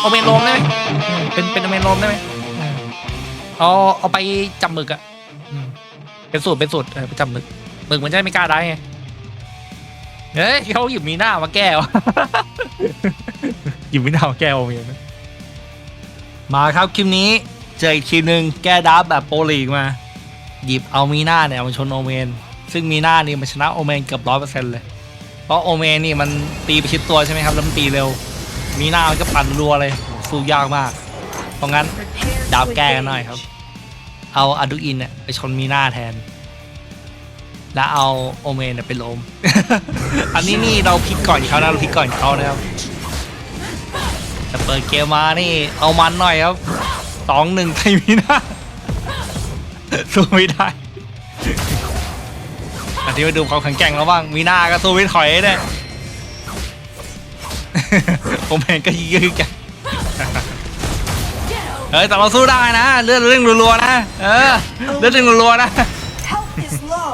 โอเมนโลมได้ไหมอืมเป็นเป็นโอเมนโลมได้ไหมอืมเอาเอาไปจับหมึกอะอืมเป็นสูตรเป็นสูตรเออไปจับหมึกหมึกมันจะได้ไม่กล้าได้ไงเฮ้ยเขาหยิบมีหน้ามาแก้ว หยิบมีหน้ามาแก้วโอเมนนะมาครับคลิปนี้เจออีกทีหนึ่งแก้ดับแบบโปรลีกมา หยิบเอามีหน้าเนี่ยมาชนโอเมน ซึ่งมีหน้านี่มันชนะโอเมนเกือบร้อยเปอร์เซ็นต์เลย เพราะโอเมนนี่มันตีไปชิดตัวใช่ไหมครับแล้วมันตีเร็ว มีหน้ามันก็ปั่นรัวเลยสู้ยากมาก เพราะงั้นดาวแก้กันหน่อยครับ เอาอะดูอินเนี่ยไปชนมีหน้าแทน แล้วเอาโอเมนเนี่ยไปล้ม อันนี้นี่เราพลิกก่อนเขานะเราพลิกก่อนเขานะครับแต่เปิดเกมมานี่ เอามันหน่อยครับสองหนึ่งไทยมีหน้าสู้ไม่ได้อันที่มาดูความแข็งแกร่งแล้วบ้าง มีหน้าก็สู้ไม่ถอยได้ ผมเห็นก็ยืดกันเฮ้ยแต่เราสู้ได้นะ เลือดเร่งรัวๆนะ เออ เลือดเร่งรัวๆนะ Health is low.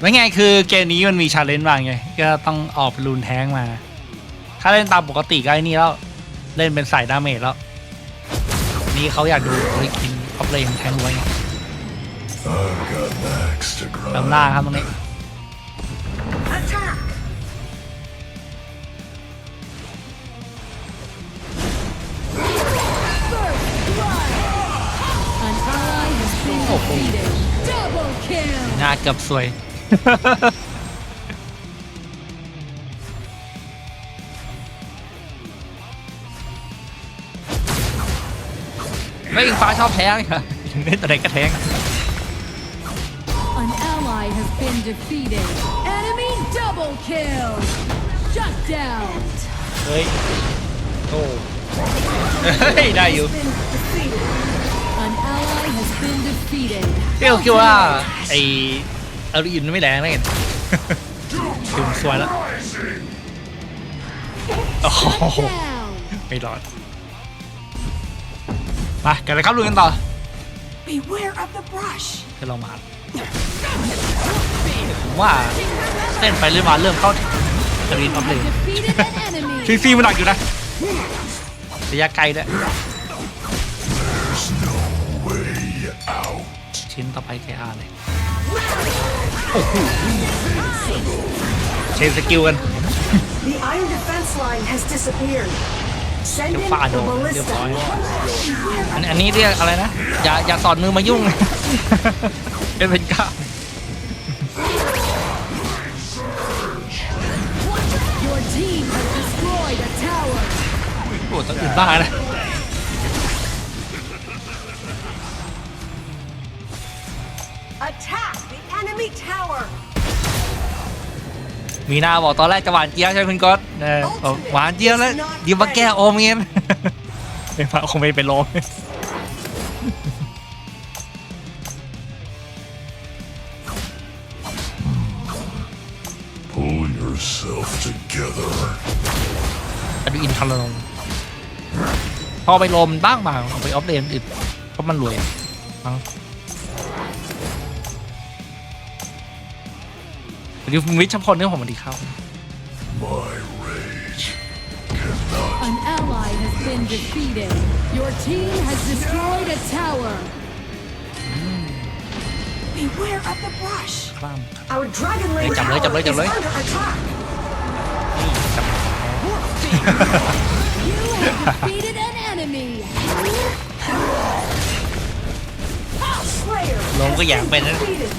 ไม่ไงคือเกมนี้มันมีชาเลนจ์บางไง ก็ต้องออกเป็นรูนแท้งมา ถ้าเล่นตามปกติก็ไอ้นี่แล้ว เล่นเป็นสายดาเมจแล้ว นี่เขาอยากดูเฮ้ยกินออฟเลนแทงไว้ไง I've got an axe to ตาม grind. หน้าครับตรงนี้ kill. หน้าเกือบสวย ไม่อิงฟ้าชอบแท้งเหรอเล่นแต่ไหนก็แท้ง An ally has been defeated. Enemy double kill. Shut down. เฮ้ย โอ้ เฮ้ย ได้อยู่ Been defeated. เที่ยวคิดว่าไออารีอินไม่แรงนะเห็นถึงสวยแล้วโอ้โห Shut down. ไม่รอดมากันเลยครับลุยกันต่อ Beware of the brush. จะลองมาผมว่าเต้นไปเรื่อยมาเริ่มเข้าสรีนออฟเลน Defeated an ซี enemy. ซีมันหนักอยู่นะระยะไกลด้วย ชิ้นต่อไปแกอาเลยโอ้โหเชนสกิลกัน The iron defense line has disappeared. Send เดี๋ยว in ฟาดโด the นเรียบร้อย ballista. อันอันนี้เรียกอะไรนะ อย่าอย่าสอดมือมายุ่ง เป็นเป็นก้า Your team has destroyed a tower. โอ้ต้องอื่นบ้านะ the enemy tower. มีนาบอกตอนแรกจะหวานเจี๊ยบใช่ไหมคุณก๊อตเออบอกหวานเจี๊ยบแล้วเดี๋ยวมาแก้โอเมียนไม่มาคงไม่เป็นโล Pull yourself together. อะดูอินทรนงพอไปโลมนบ้างบางเอาไปออฟเลนอื่นเพราะมันรวยมั้ง ดิววิชพลเนี่ยผมมาดีเข้า My rage cannot. An ally has been defeated. Your team has destroyed a tower. Beware of the brush. คล่าม Our dragon lane Hey, chậm lấy, chậm lấy, tower chậm is lấy. under attack. You have defeated an enemy. Slayer ลง has ก็อยาก been เป็นนะ defeated.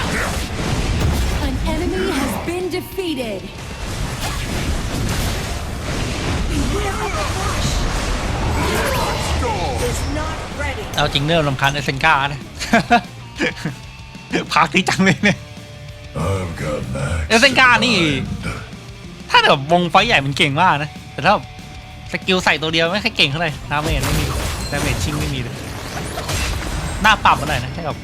An enemy has been defeated. Beware of the brush. Is not ready. เอาจริงเริ่มลำคาญเอเซนกานะ พักที่จังเลยเนี่ย I've got an axe. เอเซนกา to นี่ grind. ถ้าแบบวงไฟใหญ่มันเก่งมากนะ แต่ถ้าสกิลใส่ตัวเดียวไม่ค่อยเก่งเท่าไหร่ดาเมจไม่มีดาเมจชิงไม่มีเลยหน้าปรับมาหน่อยนะให้แบบ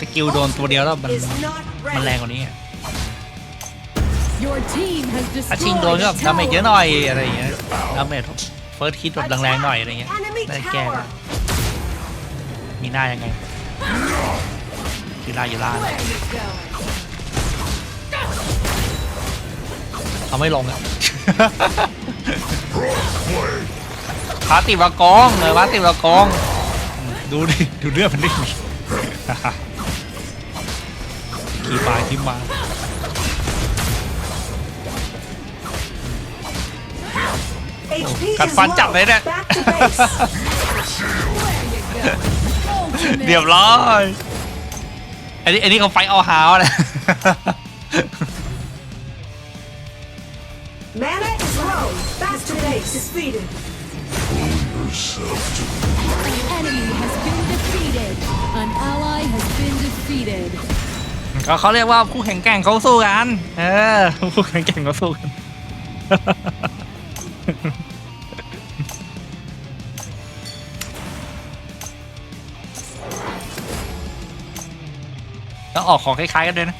สกิลโดนตัวเดียวแล้วมัน Is not มันแรง ready. กว่านี้อะ Your team has ถ้าชิงโดน destroyed ก็ a ดาเมจเยอะห tower. น่อยอะไรอย่างเงี้ยดาเมจเฟิร์สคิดแบบแรงๆหน่อยอะไรเงี้ย Enemy ได้แก้ได้ tower. มีหน้ายังไงคือหน้าอยู่ล่างเอาไม่ลงอะพาติดมากองเออพาติดมากอง ดูดิ ดูเลือดมันดิขี่มาขี่มา HP Cắt is phán chặt low. đấy đấy. Back to base. Ultimate. เรียบร้อย อันนี้อันนี้เขาไฟเอาฮาวเลย Mana is low. Back to base. Defeated. yourself to An enemy has been defeated. An ally has been defeated. ก็เขาเรียกว่าผู้แข่งแกร่งเขาสู้กัน เออผู้แข่งแกร่งเขาสู้กัน แล้วออกของคล้ายๆกันด้วยนะ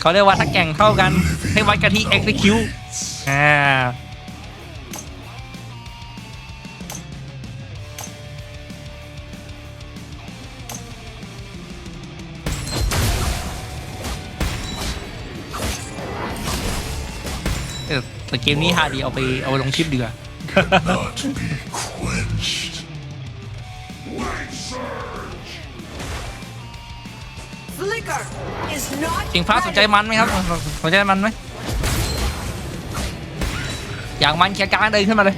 เขาเรียกว่าถ้าแก่งเท่ากันให้วัดกันที่ execute อ่า แต่เกมนี้ฮาดีเอาไปเอาไปลงคลิปดีกว่า not be quenched. Flicker is not จริงฟ้าสนใจ ready. มันไหมครับสนใจมันไหมอยากมันแค่กลารเดินขึ้นมาเลย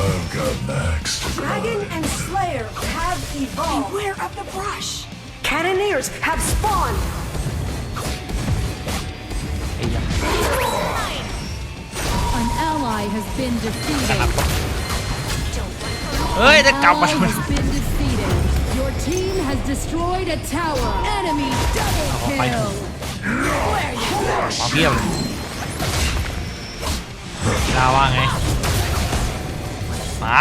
I've got max to Dragon grind. and Slayer have evolved. Beware of the brush. Cannoneers have spawned. ally has been defeated. เฮ้ย จะ An กลับมา ally ทำไม has been defeated. Your team has destroyed a tower. Enemy double fight. kill. มาเพียบเลยลาว่าไง มา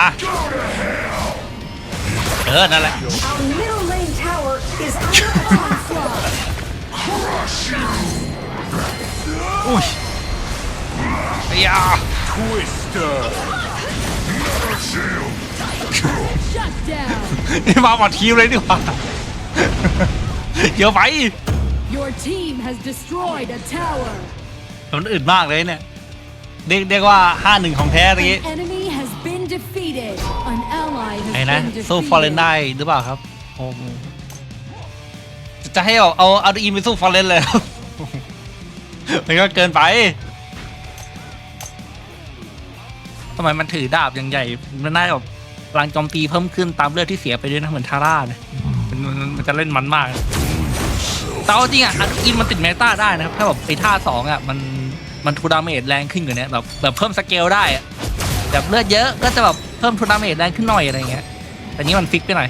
เออ นั่นแหละ Our middle lane tower is under attack. อุ้ยไอ้ยา Shut down. นี่มาหมดทีมเลยดีกว่าเดี๋ยวไป Your team has destroyed a tower. มันอึดมากเลยเนี่ย เรียกเรียกว่า 5-1 ของแท้ตะกี้ An enemy has been defeated. An ally ไอ้ has นะ been สู้ฟอร์เรน defeated. ได้หรือเปล่าครับโอ้โหจะให้เอาเอาเอาอีนไปสู้ฟอร์เรนเลยเหรอมันก็เกินไป ทำไมมันถือดาบอย่างใหญ่ มันน่าจะแบบพลังโจมตีเพิ่มขึ้นตามเลือดที่เสียไปด้วยนะเหมือนทาร่าเนี่ยมันมันมันจะเล่นมันมากแต่เอาจริงอะอันอินมันติดเมตาได้นะครับถ้าแบบไอ้ท่าสองอะมันมันทูดาเมจแรงขึ้นกว่านี้แบบแบบเพิ่มสเกลได้อะแบบเลือดเยอะก็จะแบบเพิ่มทูดาเมจแรงขึ้นหน่อยอะไรเงี้ยแต่นี้มันฟิกไปหน่อย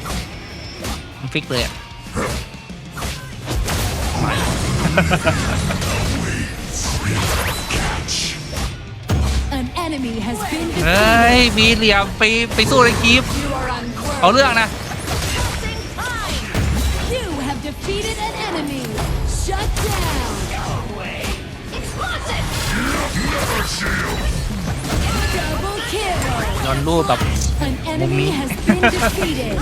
มันฟิกเลยอะ enemy has been เฮ้ย defeated. มีเหลี่ยมไปไปสู้ในคลิป You are unworthy. เอาเรื่องนะ You have defeated an enemy. Shut down. Double kill. ย้อนรูปแบบ An enemy has been defeated.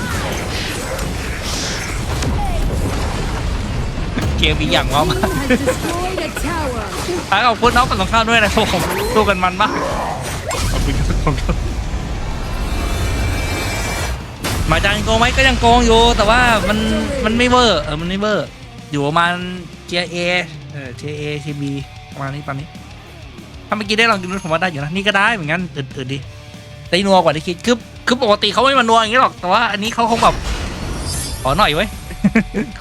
เกมอีกอย่างว่า Team มา has destroyed a tower. ท้ายขอบคุณน้องฝั่งตรงข้ามด้วยนะผมสู้กันมันมากขอบ คุณครับขอบคุณหมายจางโกงไหมก็ยังโกงอยู่ แต่ว่ามันมันไม่เวอร์เออมันไม่เวอร์อยู่ประมาณเจียเอเออเจียเอทีบีประมาณนี้ตอนนี้ ถ้าเมื่อกี้ได้ลองดูผมว่าได้อยู่นะนี่ก็ได้เหมือนกันตื่นๆดีได้นัวกว่าที่คิดคือคือปกติเขาไม่มานัวอย่างนี้หรอกแต่ว่าอันนี้เขาคงแบบขอหน่อยไว้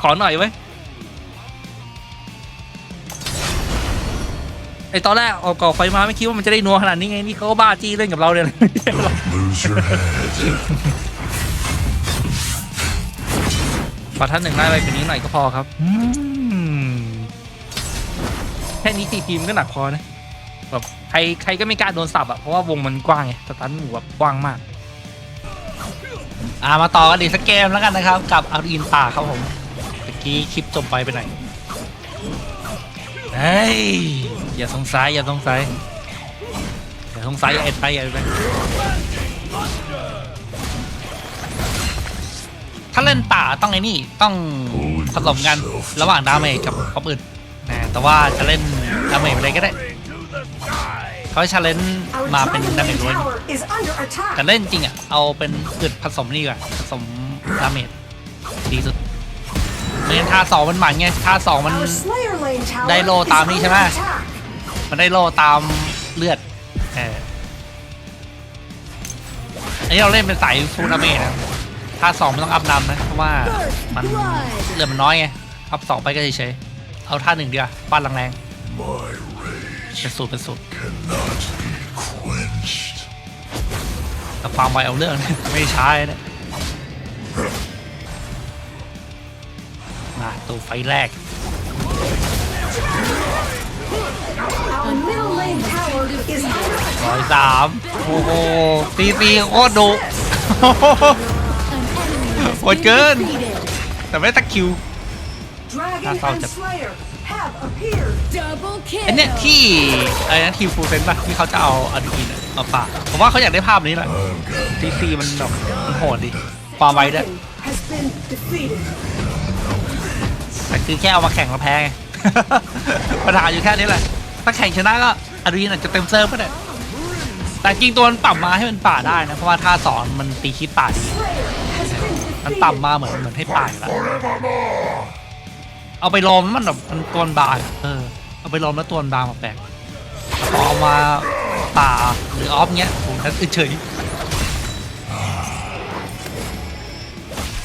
ขอหน่อยไว้ ไอตอนแรกออกก่อไฟมาไม่คิดว่ามันจะได้นัวขนาดนี้ไงนี่เขาก็บ้าจี้เล่นกับเราเนี่ย Lose your head. ขอท่านหนึ่งได้ไปกว่านี้หน่อยก็พอครับอืมแค่นี้สี่ทีมก็หนักพอนะแบบใครใครก็ไม่กล้าโดนสับอะเพราะว่าวงมันกว้างไงสตันหมู่แบบกว้างมาก อ่ามาต่อกันอีกสักเกมแล้วกันนะครับ กับอารีนป่าครับผมตะกี้คลิปจบไปไปไหน เฮ้ย อย่าสงสัยอย่าสงสัยอย่าสงสัยอย่าเอ็ดไปอย่าเอ็ดไปถ้าเล่นป่าต้องไอ้นี่ต้องผสมกันระหว่างดาเมจกับป๊อปอื่นนะแต่ว่าจะเล่นดาเมจอะไรก็ได้เขาชาเลน์มาเป็นดาเมจ Lane ล้วนแต่เล่นจริงอะเอาเป็นอึดผสมนี่ก่อนผสมดาเมจดีสุด ไม่งั้นท่าสองมันหมันไงท่าสองมัน Our Slayer Lane Tower ได้โล่ is ตามนี้ใช่ไหม under attack. มันได้โลตามเลือดเอออันนี้เราเล่นเป็นสายฟูลดาเมจนะท่าสองไม่ต้องอัพนำนะเพราะว่ามันเลือดมันน้อยไงอัพสองไปก็เฉยๆเอาท่าหนึ่งดีกว่าปั้นแรง My rage ๆเป็นสูตรเป็นสูตร cannot be quenched. แต่ความไวเอาเรื่องไม่ใช้เนี่ย มาตัวไฟแรก Our middle lane tower is under ร้อย attack. สามโอ้โหตีตีโคตรดุ An enemy has Ôi, been kênh. defeated. แต่ไม่ตะคิว Dragon That's all and just- Slayer have appeared. Double ไอเนี่ย kill. ที่ไอ้นั่นทีมฟูลเซนป่ะที่เขาจะเอาอดีนมาปะผมว่าเขาอยากได้ภาพนี้แหละ I've got ทีซีมันแบบมันโหดดิความไวด้วย Dragon has been defeated. แต่คือแค่เอามาแข่งแล้วแพ้ไง ปัญหาอยู่แค่นี้แหละ ถ้าแข่งชนะก็อดีนอาจจะเต็มเซิร์ฟก็ได้แต่จริงตัวมันปรับมาให้มันป่าได้นะ เพราะว่าท่าสอนมันตีคิดป่าดีมันต่ำมาเหมือนเหมือนให้ป่าอยู่แล้วเอาไปลมแล้วมันแบบมันตัวมันบางเออ เอาไปลมแล้วตัวนบางมาแปลกพอเอามาป่าหรือออฟเงี้ยผมนั้นเฉย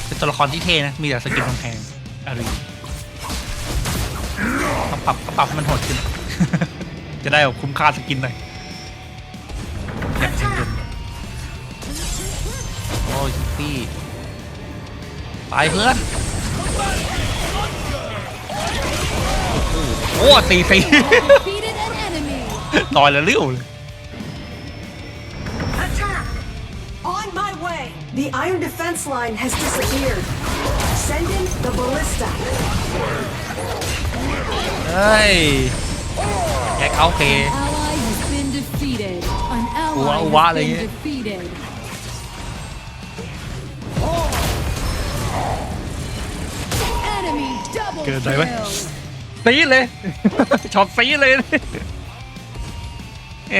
เป็นตัวละครที่เท่นะ มีแต่สกินแพงอะไร ต้องปรับก็ปรับให้มันโหดขึ้น จะได้แบบคุ้มค่าสกินหน่อยอยากเห็นเงินโอ้ยพี่ไปเพื่อนโอ้โหตีสี Defeated an enemy. ลอยละเลี้ยวเลย Attack! On my way! The iron defense line has disappeared. Send in the ballista. เฮ้ยแยกเอาเพ Ally has been defeated. An Ủa, ally quá has đi. been defeated. Enemy double Kìa, đây mấy. kill. ตีเลยช็อตตีเลยแหม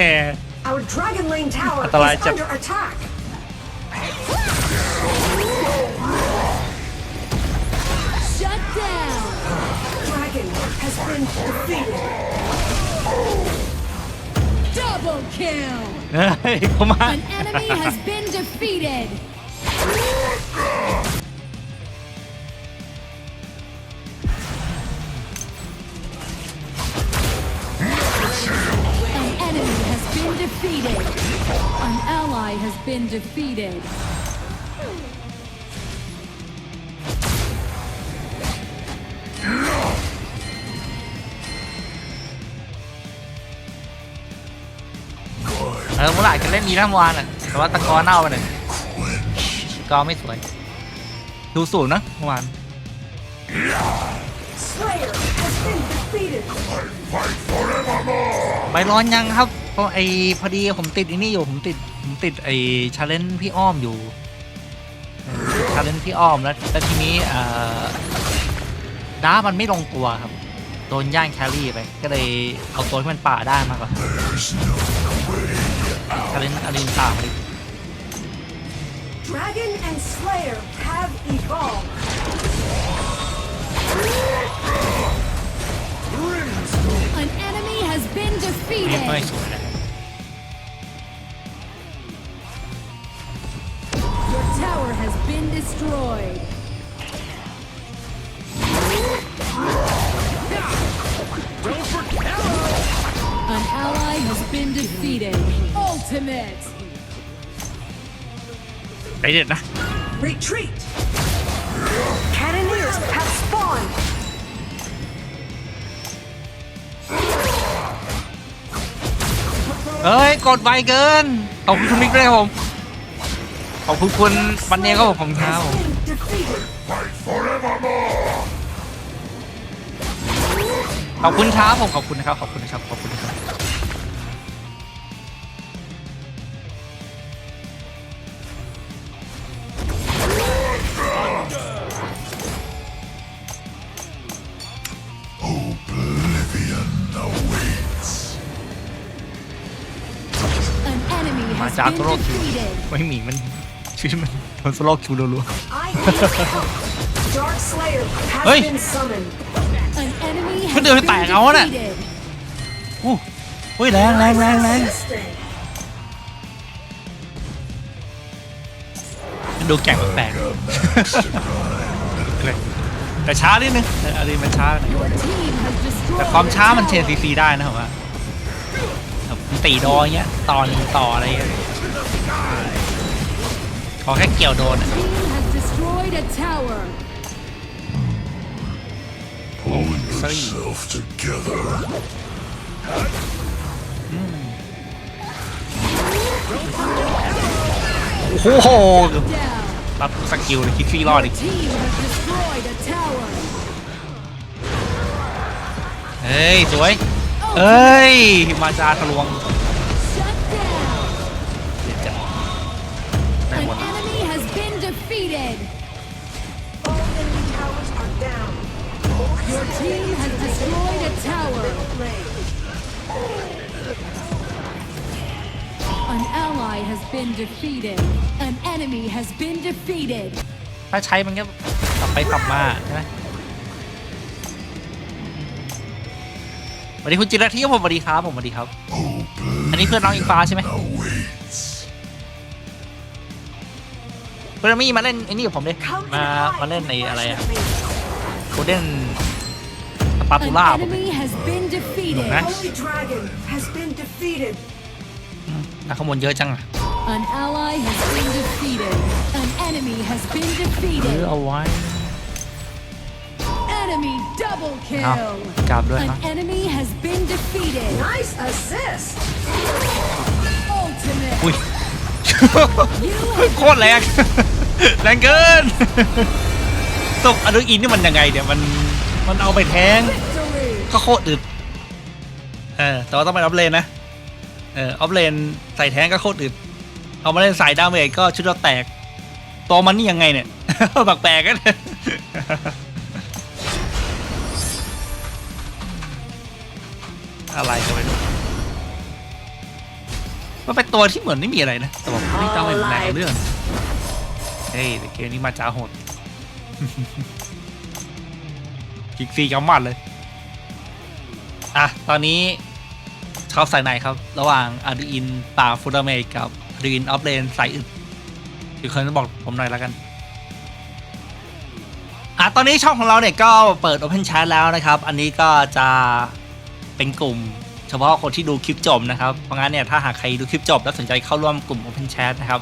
Our Dragon Lane Tower is Atalaia chậm. under has been defeated. Double kill. Come on. An enemy has been defeated. An enemy has been defeated. An ally has been defeated. ออเมื่อไหร่จะเล่นดีนะเมื่อวานอะแต่ว่าตะกอเน่าไปหน่อย quenched. กอไม่สวย ดูสูงนะเมื่อวาน Slayer has been defeated. ใบร้อนยังครับเพราะไอพอดีผมติดอันนี้อยู่ผมติดผมติดไอชาเลนจ์พี่อ้อมอยู่ชาเลนจ์พี่อ้อมแล้วแล้วทีนี้เอ่อด้ามันไม่ลงตัวครับโดนย่างแครี่ไป ก็เลยเอาตัวที่มันป่าได้มากกว่า There's no way ชาเลนจ์อารินตามดิ Dragon and Slayer have evolved. An enemy has been ไม่ defeated. สวยนะ Your tower has been destroyed. An Ultimate. ใจเด็ดนะ Retreat! Cannoneers have spawned. เอ้ย กดไวเกิน ขอบคุณคุณมิกด้วยครับผม ขอบคุณคุณปันเนียก็ผมผมครับผม Been defeated. ขอบคุณครับผมขอบคุณนะครับ ขอบคุณนะครับ ขอบคุณนะครับ จ้า been โซโล่คิว defeated. ไม่หมีมันชื่อมันโดนโซโล่คิวรัว I need help. Dark Slayer has Hey. been summoned. An enemy has Cái đường been tàn áo á nè. defeated. ๆอู้เฮ้ยแรงแรงแรงแรง Resisting. ดูแก่งแปลกๆแต่ช้านิดนึงแต่อันนี้มันช้าหน่อย Your team has destroyed แต่ความช้ามัน a เชน tower. ซีซีได้นะผมว่าแบบตีดออย่างเงี้ยต่อหนึ่งต่ออะไรเงี้ย ขอแค่เกี่ยวโดนอะ Team has destroyed a tower. Pull yourself together. โอ้โห Down. รับสกิลเลยคิดฟี่รอดอีก Team has destroyed a tower. เฮ้ย สวย เอ้ย มาจาทะลวง been defeated. An enemy has been defeated. ถ้าใช้มันก็ปรับไปปรับมาใช่ไหมสวัสดีคุณจิรทิพย์ผมสวัสดีครับผมสวัสดีครับ Open อันนี้เพื่อนน้องอิงฟ้าใช่ไหม awaits. เพื่อนมี่มาเล่นไอ้นี่กับผมดิ Come มา and hide มาเล่นใน and อะไร rush อะ at me. โคเดนสปาตู An ล่าผม enemy has been defeated. Nice. Holy Dragon has been defeated. นักขโมยเยอะจังอะ An ally has been defeated. An enemy has been ซื้อ defeated. เอาไว้ Enemy double เอา kill. กลับด้วย An นะ enemy has been defeated. Nice assist. Ultimate. อุ้ย You have โคตรแรง แรงเกินตกอนุอินนี่มันยังไงเนี่ยมันมันเอาไปแทง victory. ก็โคตรอึดเออแต่ว่าต้องไปออฟเลนนะ เออออฟเลนใส่แทงก็โคตรอึด เอามาเล่นสายดาเมจก็ชุดเราแตกตัวมันนี่ยังไงเนี่ยแปลกๆกันอะไรก็ไม่รู้มันเป็นตัวที่เหมือนไม่มีอะไรนะ แต่บอกไม่ต้องเป็นแรงเรื่อง เฮ้ยแต่เกมนี้มาจ้าโหดกิกซีกำมัดเลย อะ ตอนนี้ชอบสายไหนครับ ระหว่างอาร์ดินป่าฟูดาเมกับ ดินออฟเลนสายอึดอยู่คนบอกผมหน่อยแล้วกันอะตอนนี้ช่องของเราเนี่ยก็เปิด Open Chat แล้วนะครับ อันนี้ก็จะเป็นกลุ่ม เฉพาะคนที่ดูคลิปจบนะครับ เพราะงั้นเนี่ยถ้าหากใครดูคลิปจบ แล้วสนใจเข้าร่วมกลุ่ม Open Chat นะครับ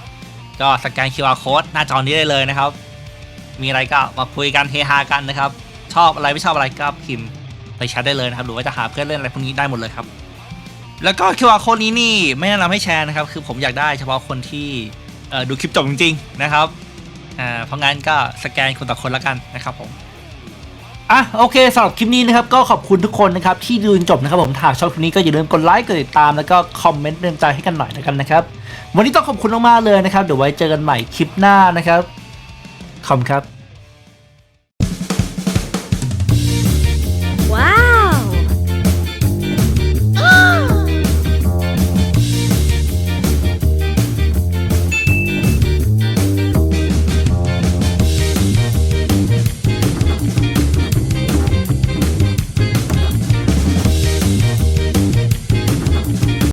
ก็สแกน QR Code หน้าจอนี้ได้เลยนะครับ มีอะไรก็มาคุยกันเฮฮากันนะครับ ชอบอะไรไม่ชอบอะไรก็พิมพ์ไปแชทได้เลยนะครับ หรือว่าจะหาเพื่อนเล่นอะไรพวกนี้ได้หมดเลยครับ แล้วก็ QR Code นี้นี่ไม่แนะนำให้แชร์นะครับ คือผมอยากได้เฉพาะคนที่ดูคลิปจบจริงๆนะครับเพราะงั้นก็สแกนคนต่อคนละกันนะครับผมอะโอเคสำหรับคลิปนี้นะครับก็ขอบคุณทุกคนนะครับที่ดูจนจบนะครับผมถ้าหากชอบคลิปนี้ก็อย่าลืมกดไลค์กดติดตามแล้วก็คอมเมนต์เตือนใจให้กันหน่อยแล้วกันนะครับ วันนี้ต้องขอบคุณมากๆเลยนะครับ เดี๋ยวไว้เจอกันใหม่คลิปหน้านะครับขอบคุณครับ